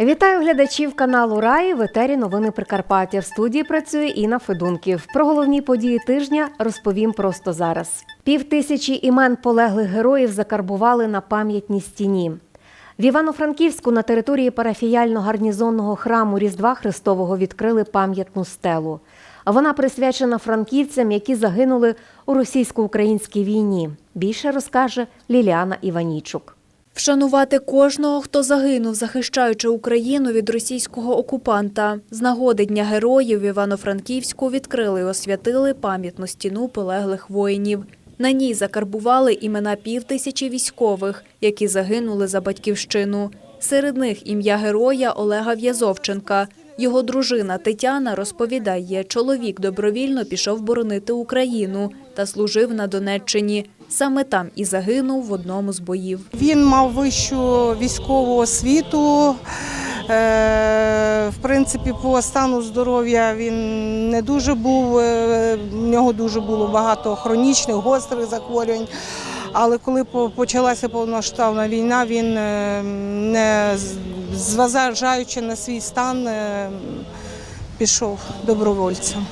Вітаю глядачів каналу Раї в етері Новини Прикарпаття. В студії працює Інна Федунків. Про головні події тижня розповім просто зараз. Пів тисячі імен полеглих героїв закарбували на пам'ятній стіні. В Івано-Франківську на території парафіяльно-гарнізонного храму Різдва Христового відкрили пам'ятну стелу. Вона присвячена франківцям, які загинули у російсько-українській війні. Більше розкаже Ліліана Іванічук. Вшанувати кожного, хто загинув, захищаючи Україну від російського окупанта. З нагоди Дня героїв Івано-Франківську відкрили і освятили пам'ятну стіну полеглих воїнів. На ній закарбували імена півтисячі військових, які загинули за батьківщину. Серед них ім'я героя Олега В'язовченка. Його дружина Тетяна розповідає, чоловік добровільно пішов боронити Україну та служив на Донеччині. Саме там і загинув в одному з боїв. Він мав вищу військову освіту. Е, В принципі, по стану здоров'я він не дуже був. е, В нього дуже було багато хронічних, гострих захворювань. Але коли почалася повноштабна війна, він е, не зважаючи на свій стан, пішов добровольцем.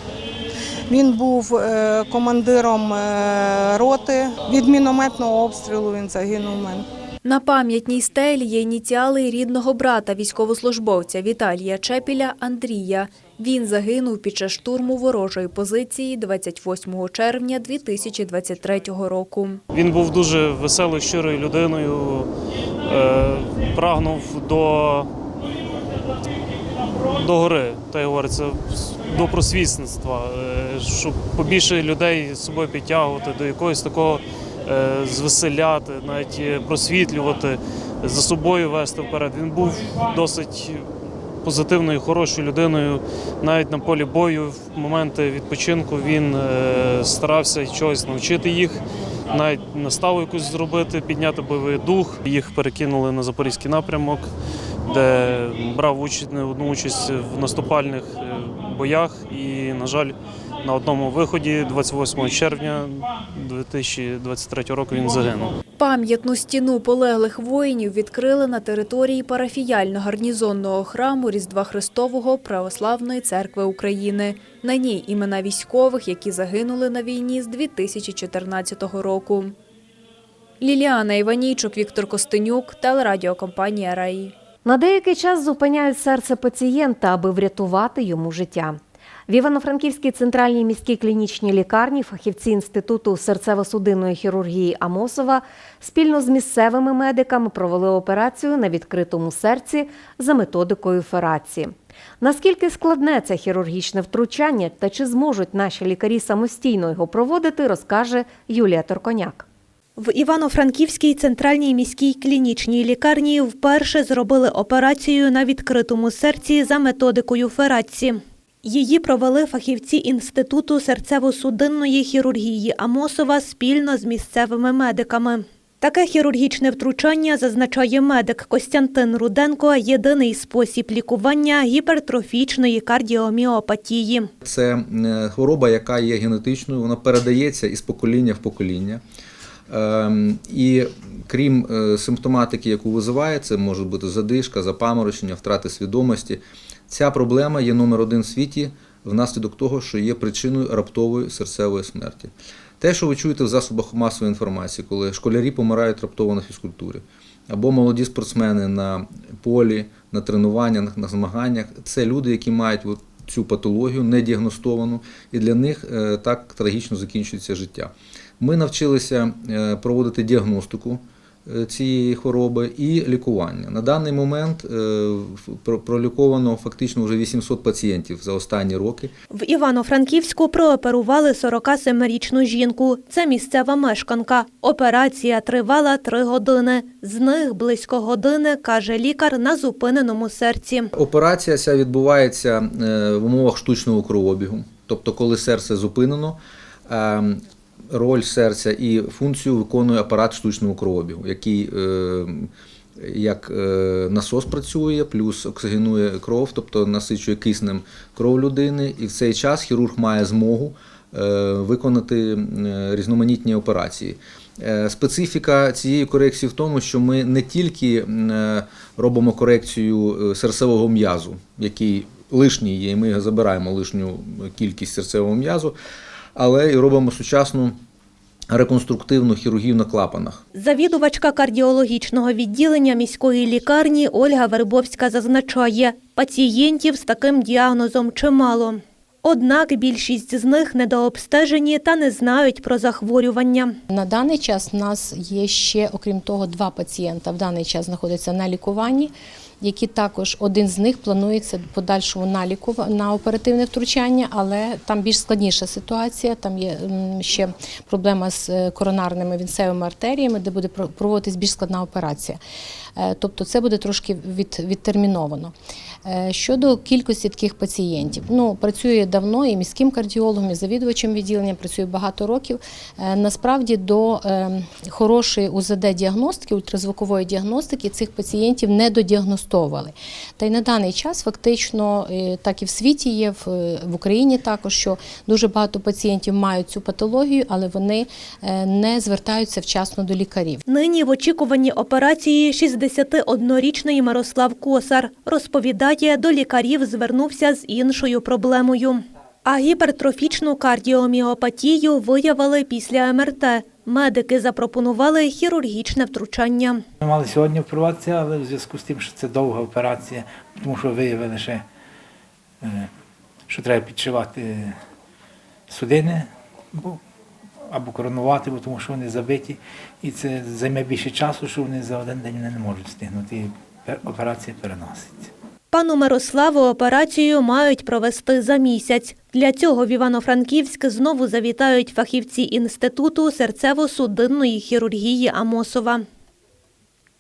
Він був е, командиром е, роти. Від мінометного обстрілу він загинув мене. На пам'ятній стелі є ініціали рідного брата військовослужбовця Віталія Чепіля Андрія. Він загинув під час штурму ворожої позиції 28 червня 2023 року. Він був дуже веселою, щирою людиною, е, прагнув до, до гори, так як говориться, до просвітництва, е, щоб побільше людей з собою підтягувати, до якогось такого е, звеселяти, навіть е, просвітлювати, за собою вести вперед. Він був досить позитивною, хорошою людиною. Навіть на полі бою, в моменти відпочинку він старався чогось навчити їх, навіть наставу якусь зробити, підняти бойовий дух. Їх перекинули на запорізький напрямок, де брав участь, одну участь в наступальних боях. І, на жаль, на одному виході, 28 червня 2023 року, він загинув. Пам'ятну стіну полеглих воїнів відкрили на території парафіяльно-гарнізонного храму Різдва Христового Православної церкви України. На ній імена військових, які загинули на війні з 2014 року. Ліліана Іванійчук, Віктор Костенюк, телерадіокомпанія Раї. На деякий час зупиняють серце пацієнта, аби врятувати йому життя. В Івано-Франківській центральній міській клінічній лікарні фахівці Інституту серцево-судинної хірургії Амосова спільно з місцевими медиками провели операцію на відкритому серці за методикою Фераці. Наскільки складне це хірургічне втручання та чи зможуть наші лікарі самостійно його проводити, розкаже Юлія Торконяк. В Івано-Франківській центральній міській клінічній лікарні вперше зробили операцію на відкритому серці за методикою Фераці. Її провели фахівці Інституту серцево-судинної хірургії Амосова спільно з місцевими медиками. Таке хірургічне втручання, зазначає медик Костянтин Руденко, єдиний спосіб лікування гіпертрофічної кардіоміопатії. Це е, хвороба, яка є генетичною, вона передається із покоління в покоління. Ем, І крім е, симптоматики, яку визиває, це може бути задишка, запаморочення, втрати свідомості. Ця проблема є номер один в світі внаслідок того, що є причиною раптової серцевої смерті. Те, що ви чуєте в засобах масової інформації, коли школярі помирають раптово на фізкультурі, або молоді спортсмени на полі, на тренуваннях, на змаганнях, це люди, які мають цю патологію не діагностовану, і для них е, так трагічно закінчується життя. Ми навчилися е, проводити діагностику е, цієї хвороби і лікування. На даний момент е, проліковано фактично вже 800 пацієнтів за останні роки. В Івано-Франківську прооперували 47-річну жінку. Це місцева мешканка. Операція тривала три години. З них близько години, каже лікар, на зупиненому серці. Операція ця відбувається в умовах штучного кровообігу, тобто коли серце зупинено. Роль серця і функцію виконує апарат штучного кровообігу, який е, як е, насос працює, плюс оксигенує кров, тобто насичує киснем кров людини, і в цей час хірург має змогу е, виконати різноманітні операції. Специфіка цієї корекції в тому, що ми не тільки робимо корекцію серцевого м'язу, який лишній є, і ми забираємо лишню кількість серцевого м'язу, але і робимо сучасну реконструктивну хірургію на клапанах. Завідувачка кардіологічного відділення міської лікарні Ольга Вербовська зазначає, пацієнтів з таким діагнозом чимало. Однак більшість з них недообстежені та не знають про захворювання. На даний час в нас є ще, окрім того, два пацієнта в даний час знаходяться на лікуванні, які також один з них планується подальшому наліку на оперативне втручання, але там більш складніша ситуація. Там є ще проблема з е, коронарними вінцевими артеріями, де буде про- проводитись більш складна операція. Е, Тобто це буде трошки від, відтерміновано. Е, Щодо кількості таких пацієнтів, ну працює давно і міським кардіологом, і завідувачем відділення, працює багато років. Е, Насправді до е, хорошої УЗД-діагностики, ультразвукової діагностики цих пацієнтів не додіагностовували. Та й на даний час фактично так і в світі є, в, Україні також, що дуже багато пацієнтів мають цю патологію, але вони не звертаються вчасно до лікарів. Нині в очікуванні операції 61-річний Мирослав Косар розповідає, до лікарів звернувся з іншою проблемою. А гіпертрофічну кардіоміопатію виявили після МРТ. Медики запропонували хірургічне втручання. Ми мали сьогодні операцію, але в зв'язку з тим, що це довга операція, тому що виявили ще, що треба підшивати судини бо- або коронувати, бо тому що вони забиті. І це займе більше часу, що вони за один день не можуть встигнути. Операція переноситься. Пану Мирославу операцію мають провести за місяць. Для цього в Івано-Франківськ знову завітають фахівці Інституту серцево-судинної хірургії Амосова.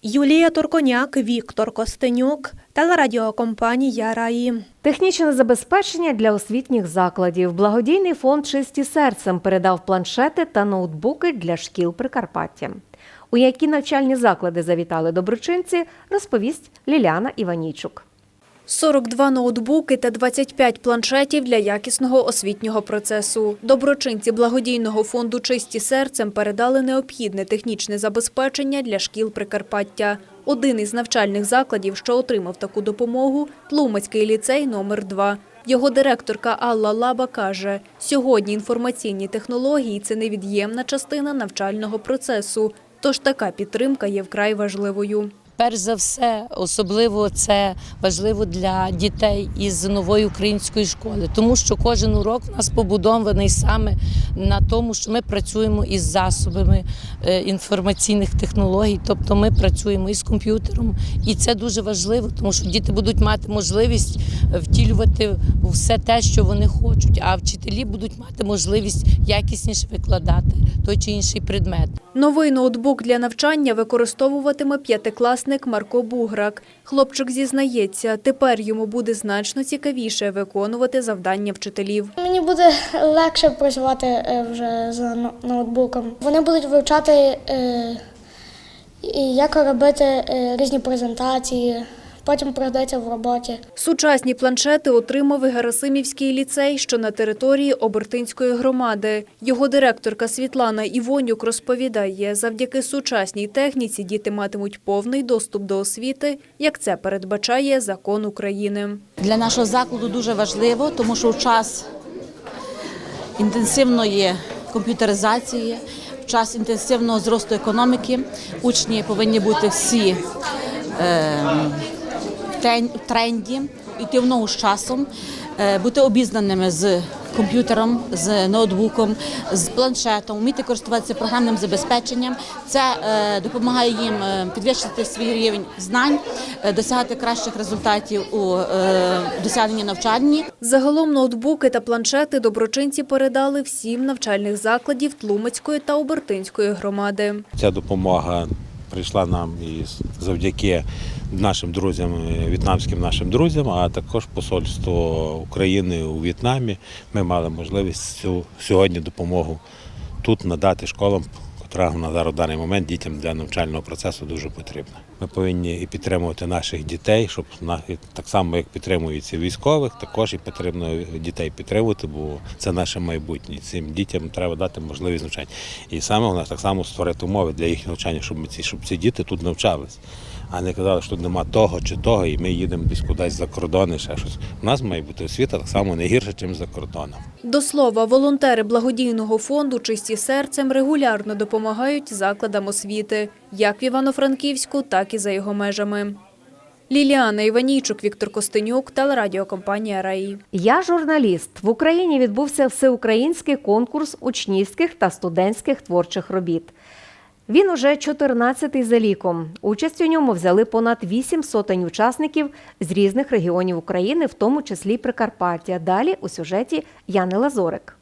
Юлія Турконяк, Віктор Костенюк, телерадіокомпанія Раї. Технічне забезпечення для освітніх закладів. Благодійний фонд Чисті серцем передав планшети та ноутбуки для шкіл Прикарпаття. У які навчальні заклади завітали доброчинці, розповість Ліляна Іванійчук. 42 ноутбуки та 25 планшетів для якісного освітнього процесу. Доброчинці благодійного фонду «Чисті серцем» передали необхідне технічне забезпечення для шкіл Прикарпаття. Один із навчальних закладів, що отримав таку допомогу – Тлумацький ліцей номер 2 Його директорка Алла Лаба каже, сьогодні інформаційні технології – це невід'ємна частина навчального процесу, тож така підтримка є вкрай важливою. Перш за все, особливо це важливо для дітей із нової української школи, тому що кожен урок у нас побудований саме на тому, що ми працюємо із засобами е, інформаційних технологій, тобто ми працюємо із комп'ютером, і це дуже важливо, тому що діти будуть мати можливість втілювати все те, що вони хочуть, а вчителі будуть мати можливість якісніше викладати той чи інший предмет. Новий ноутбук для навчання використовуватиме п'ятикласник Марко Буграк. Хлопчик зізнається, тепер йому буде значно цікавіше виконувати завдання вчителів. Мені буде легше працювати е, вже з ноутбуком. Вони будуть вивчати, е, як робити е, різні презентації, потім пригодиться в роботі. Сучасні планшети отримав і Герасимівський ліцей, що на території Обертинської громади. Його директорка Світлана Івонюк розповідає, завдяки сучасній техніці діти матимуть повний доступ до освіти, як це передбачає закон України. Для нашого закладу дуже важливо, тому що в час інтенсивної комп'ютеризації, в час інтенсивного зросту економіки учні повинні бути всі е, в тренді, йти в ногу з часом, е, бути обізнаними з комп'ютером, з ноутбуком, з планшетом, вміти користуватися програмним забезпеченням. Це е, допомагає їм е, підвищити свій рівень знань, досягати кращих результатів у досягненні навчанні. Загалом ноутбуки та планшети доброчинці передали всім навчальних закладів Тлумацької та Обертинської громади. Ця допомога прийшла нам і завдяки нашим друзям, е, в'єтнамським нашим друзям, а також посольство України у В'єтнамі. Ми мали можливість цю сьогодні допомогу тут надати школам, котра на зараз в даний момент дітям для навчального процесу дуже потрібна. Ми повинні і підтримувати наших дітей, щоб так само, як підтримуються військових, також і потрібно дітей підтримувати, бо це наше майбутнє. Цим дітям треба дати можливість навчання. І саме головне так само створити умови для їх навчання, щоб ми ці, щоб ці діти тут навчались. А не казали, що нема того чи того, і ми їдемо десь кудись за кордон і ще щось. У нас має бути освіта так само не гірше, ніж за кордоном. До слова, волонтери благодійного фонду «Чисті серцем» регулярно допомагають закладам освіти, як в Івано-Франківську, так і за його межами. Ліліана Іванійчук, Віктор Костенюк, телерадіокомпанія «Раї». Я журналіст. В Україні відбувся всеукраїнський конкурс учнівських та студентських творчих робіт. Він уже 14-й за ліком. Участь у ньому взяли понад 8 сотень учасників з різних регіонів України, в тому числі Прикарпаття. Далі у сюжеті Яни Лазорик.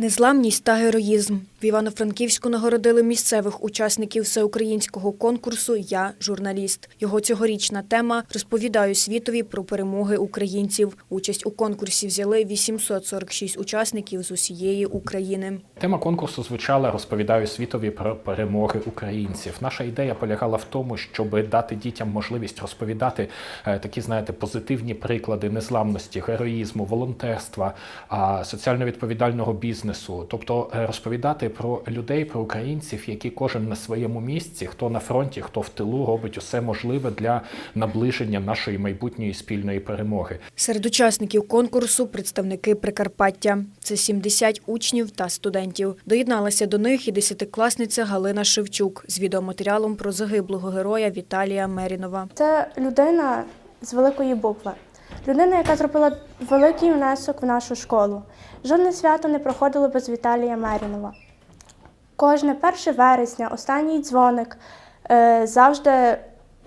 Незламність та героїзм. В Івано-Франківську нагородили місцевих учасників всеукраїнського конкурсу Я журналіст. Його цьогорічна тема розповідаю світові про перемоги українців. Участь у конкурсі взяли 846 учасників з усієї України. Тема конкурсу звучала Розповідаю світові про перемоги українців. Наша ідея полягала в тому, щоб дати дітям можливість розповідати е, такі, знаєте, позитивні приклади незламності, героїзму, волонтерства, соціально відповідального бізнесу, тобто е, розповідати про людей, про українців, які кожен на своєму місці, хто на фронті, хто в тилу, робить усе можливе для наближення нашої майбутньої спільної перемоги. Серед учасників конкурсу представники Прикарпаття. Це 70 учнів та студентів. Доєдналася до них і десятикласниця Галина Шевчук з відеоматеріалом про загиблого героя Віталія Мерінова. Це людина з великої букви. Людина, яка зробила великий внесок в нашу школу. Жодне свято не проходило без Віталія Мерінова. Кожне 1 вересня, останній дзвоник, е, завжди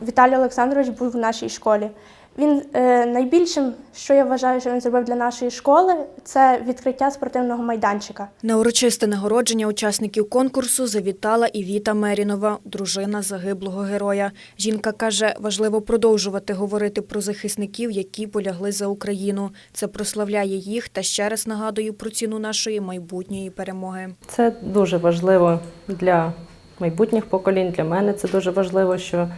Віталій Олександрович був в нашій школі. Він е, найбільшим, що я вважаю, що він зробив для нашої школи, це відкриття спортивного майданчика. На урочисте нагородження учасників конкурсу завітала і Віта Мерінова, дружина загиблого героя. Жінка каже, важливо продовжувати говорити про захисників, які полягли за Україну. Це прославляє їх та ще раз нагадую про ціну нашої майбутньої перемоги. Це дуже важливо для майбутніх поколінь. Для мене це дуже важливо, що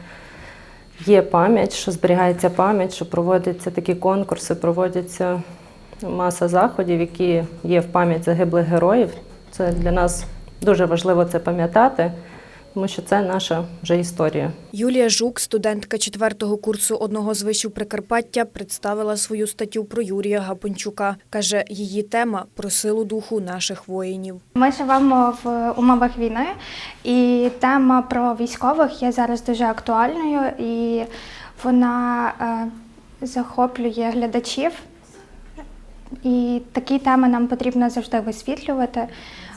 є пам'ять, що зберігається пам'ять, що проводяться такі конкурси, проводяться маса заходів, які є в пам'ять загиблих героїв. Це для нас дуже важливо це пам'ятати, тому що це наша вже історія. Юлія Жук, студентка четвертого курсу одного з вишів Прикарпаття, представила свою статтю про Юрія Гапончука. Каже, її тема про силу духу наших воїнів. Ми живемо в умовах війни, і тема про військових є зараз дуже актуальною, і вона е, захоплює глядачів. І такі теми нам потрібно завжди висвітлювати,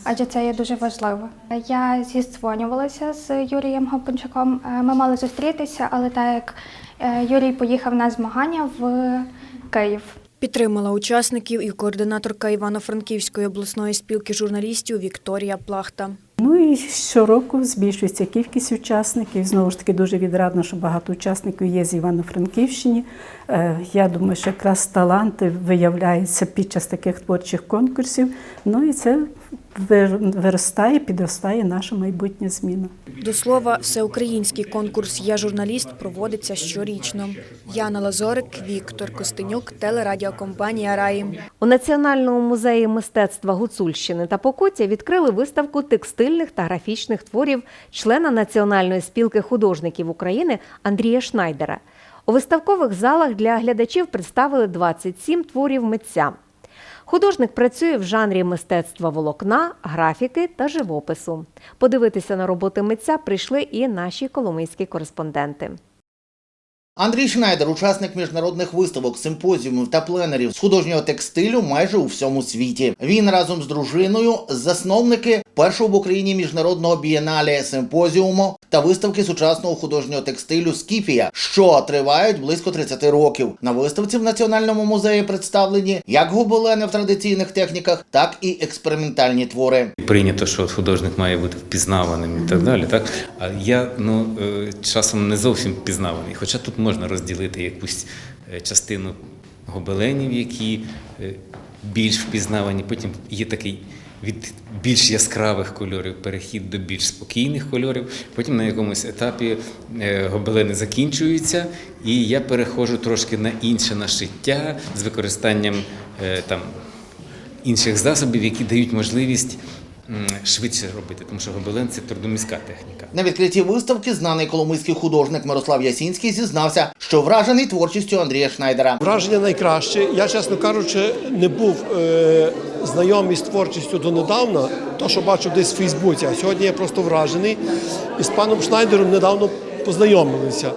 адже це є дуже важливо. Я зізвонювалася з Юрієм Гапончуком. Е, Ми мали зустрітися, але так як е, Юрій поїхав на змагання в Київ. Підтримала учасників і координаторка Івано-Франківської обласної спілки журналістів Вікторія Плахта. Ну і щороку збільшується кількість учасників. Знову ж таки, дуже відрадно, що багато учасників є з Івано-Франківщини. Е, Я думаю, що якраз таланти виявляються під час таких творчих конкурсів. Ну і це виростає, підростає наша майбутня зміна. До слова, всеукраїнський конкурс Я журналіст проводиться щорічно. Яна Лазорик, Віктор Костенюк, телерадіокомпанія Раї. У Національному музеї мистецтва Гуцульщини та Покуття відкрили виставку текстильних та графічних творів члена Національної спілки художників України Андрія Шнайдера. У виставкових залах для глядачів представили 27 творів митця. Художник працює в жанрі мистецтва волокна, графіки та живопису. Подивитися на роботи митця прийшли і наші коломийські кореспонденти. Андрій Шнайдер, учасник міжнародних виставок, симпозіумів та пленерів з художнього текстилю майже у всьому світі. Він разом з дружиною засновники першого в Україні міжнародного бієнале симпозіуму та виставки сучасного художнього текстилю Скіфія, що тривають близько 30 років. На виставці в Національному музеї представлені як гобелени в традиційних техніках, так і експериментальні твори. Прийнято, що художник має бути впізнаваним і так далі. Так? А я ну, е, часом не зовсім впізнаваний. Хоча тут можна розділити якусь е, частину гобеленів, які е, більш впізнавані. Потім є такий від більш яскравих кольорів перехід до більш спокійних кольорів. Потім на якомусь етапі е, гобелени закінчуються, і я переходжу трошки на інше нашиття з використанням е, там інших засобів, які дають можливість швидше робити, тому що гобелен це трудоміська техніка. На відкритті виставки знаний коломийський художник Мирослав Ясінський зізнався, що вражений творчістю Андрія Шнайдера. Враження найкраще. Я, чесно кажучи, не був е, знайомий з творчістю донедавна, то, що бачу десь в Фейсбуці. А сьогодні я просто вражений. І з паном Шнайдером недавно познайомилися.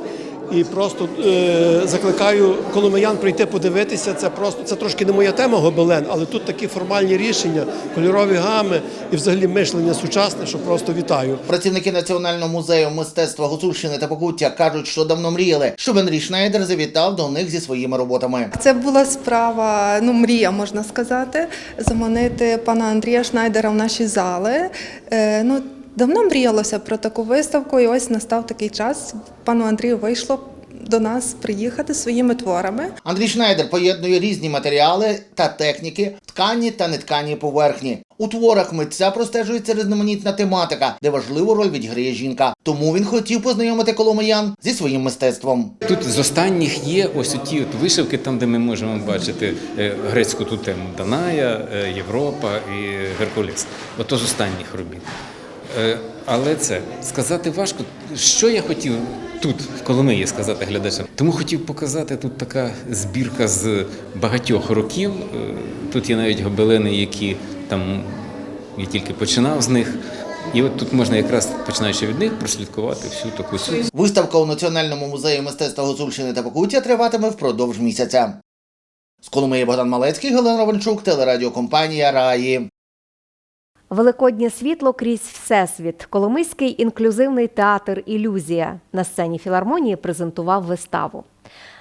І просто е, закликаю коломиян прийти подивитися. Це просто це трошки не моя тема гобелен, але тут такі формальні рішення, кольорові гами і взагалі мишлення сучасне, що просто вітаю. Працівники Національного музею мистецтва Гуцульщини та Покуття кажуть, що давно мріяли, щоб Андрій Шнайдер завітав до них зі своїми роботами. Це була справа, ну мрія можна сказати, заманити пана Андрія Шнайдера в наші зали. Е, ну, давно мріялося про таку виставку, і ось настав такий час. Пану Андрію вийшло до нас приїхати своїми творами. Андрій Шнайдер поєднує різні матеріали та техніки, ткані та неткані поверхні. У творах митця простежується різноманітна тематика, де важливу роль відіграє жінка. Тому він хотів познайомити коломиян зі своїм мистецтвом. Тут з останніх є ось ті от вишивки, там, де ми можемо бачити е, грецьку ту тему Даная, е, Європа і Геркулес. Ото з останніх робіт. Е, Але це сказати важко, що я хотів тут, в Коломиї, сказати глядачам. Тому хотів показати тут така збірка з багатьох років. Е, Тут є навіть гобелени, які там я тільки починав з них. І от тут можна якраз починаючи від них прослідкувати всю таку суть. Виставка у Національному музеї мистецтва Гуцульщини та Покуття триватиме впродовж місяця. З Коломиї Богдан Малецький, Галина Ровенчук, телерадіокомпанія Раї. Великоднє світло крізь всесвіт. Коломийський інклюзивний театр Ілюзія на сцені філармонії презентував виставу.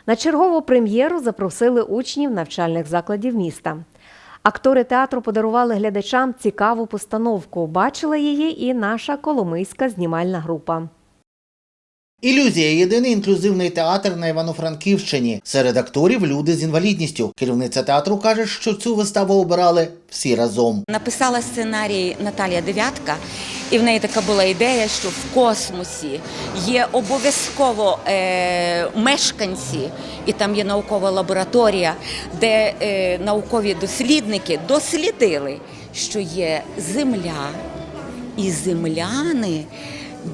На чергову прем'єру запросили учнів навчальних закладів міста. Актори театру подарували глядачам цікаву постановку. Бачила її і наша коломийська знімальна група. Ілюзія єдиний інклюзивний театр на Івано-Франківщині. Серед акторів люди з інвалідністю. Керівниця театру каже, що цю виставу обирали всі разом. Написала сценарій Наталія Дев'ятка, і в неї така була ідея, що в космосі є обов'язково е, мешканці, і там є наукова лабораторія, де е, наукові дослідники дослідили, що є земля і земляни.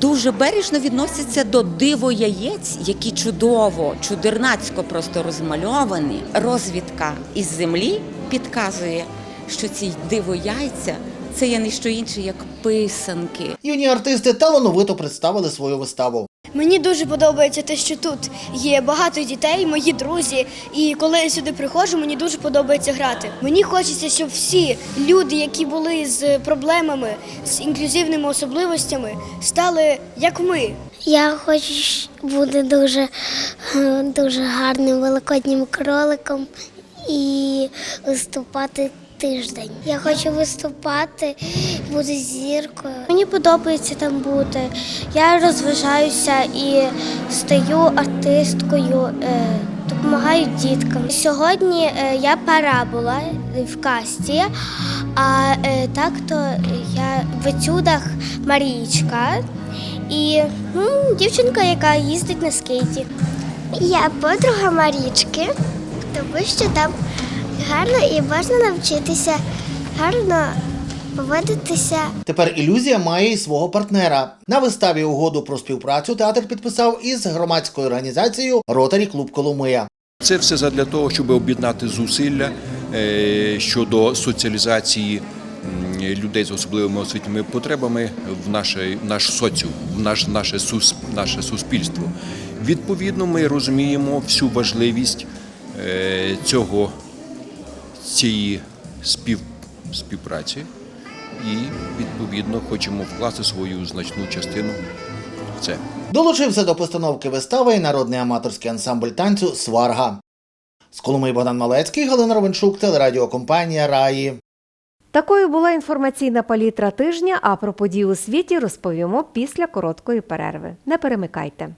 Дуже бережно відносяться до диво яєць, які чудово, чудернацько просто розмальовані. Розвідка із землі підказує, що ці диво яйця це є не що інше, як писанки. Юні артисти талановито представили свою виставу. Мені дуже подобається те, що тут є багато дітей, мої друзі. І коли я сюди приходжу, мені дуже подобається грати. Мені хочеться, щоб всі люди, які були з проблемами, з інклюзивними особливостями, стали як ми. Я хочу бути дуже, е, дуже гарним великоднім кроликом і виступати тиждень. Я хочу виступати, бути зіркою. Мені подобається там бути. Я розважаюся і стаю артисткою, е, допомагаю діткам. Сьогодні е, я пара була в касті, а е, так то я в етюдах Марієчка і ну, дівчинка, яка їздить на скейті. Я подруга Марічки, тому що там гарно і можна навчитися гарно поводитися. Тепер ілюзія має і свого партнера. На виставі угоду про співпрацю театр підписав із громадською організацією Ротарі Клуб Коломия. Це все задля того, щоб об'єднати зусилля е, щодо соціалізації людей з особливими освітніми потребами в наше, в наш соціум, в наш, наше, сус, наше суспільство. Відповідно, ми розуміємо всю важливість е, цього, цієї спів, співпраці і відповідно хочемо вкласти свою значну частину в це. Долучився до постановки вистави і народний аматорський ансамбль танцю Сварга. З Коломиї Богдан Малецький, Галина Ровенчук, телерадіокомпанія Раї. Такою була інформаційна палітра тижня. А про події у світі розповімо після короткої перерви. Не перемикайте.